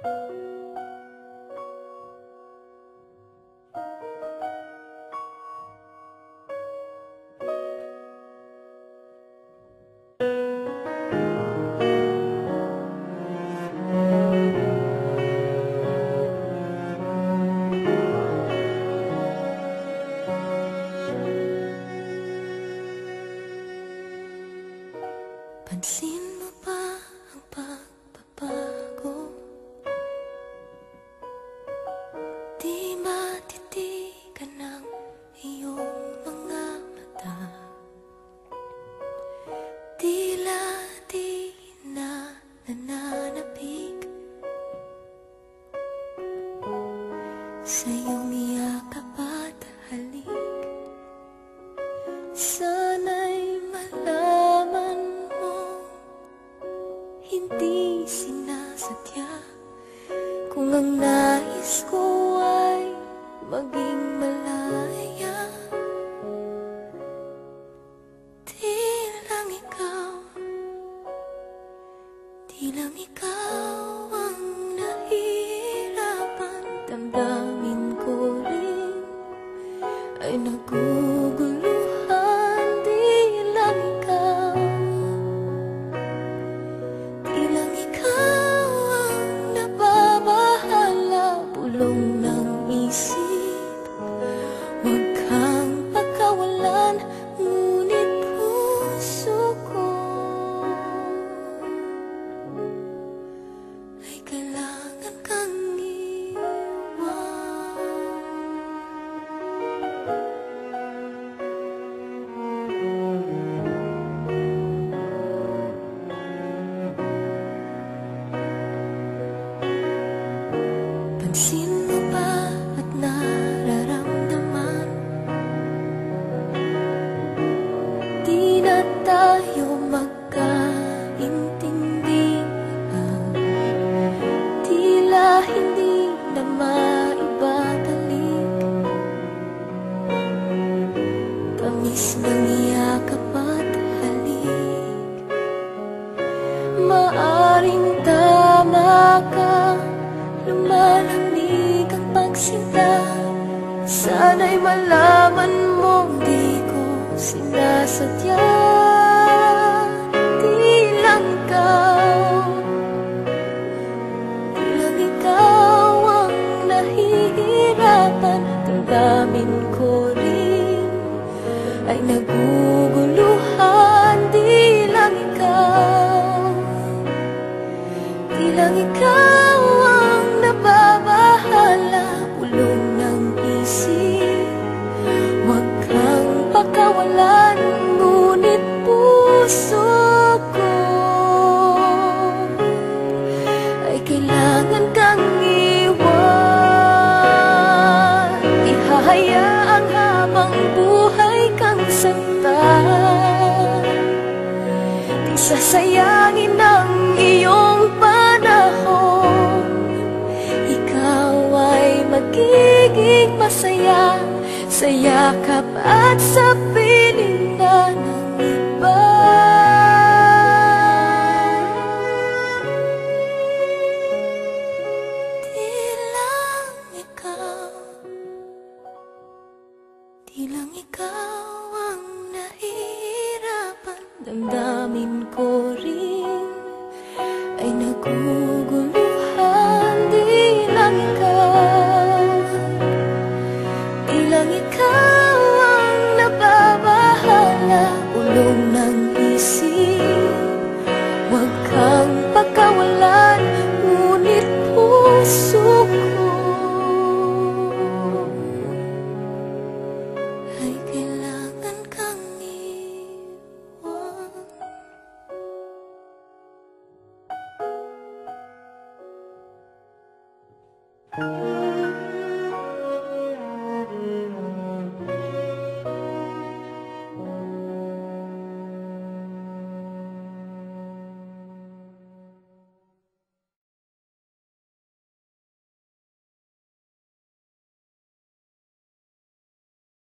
Pansin mo Di matitigan ng iyong mga mata. Tila na nananapig. Sa iyong yakap halik? Sana'y malaman mo Hindi sinasadya. Kung ang nais ko maging malaya. Di lang ikaw. Di lang ikaw ang nahihirapan. Damdamin ko rin ay naguguluhan ng yakap Maaring tama ka. Lumalamig ang Sana'y malaman mong di ko sinasadya kang saktan Di sasayangin ang iyong panahon. Ikaw ay magiging masaya Sa yakap at sa piling Damdamin ko rin ay naguguluhan. Di lang ikaw Di lang ikaw ang nababahala Ulong ng isip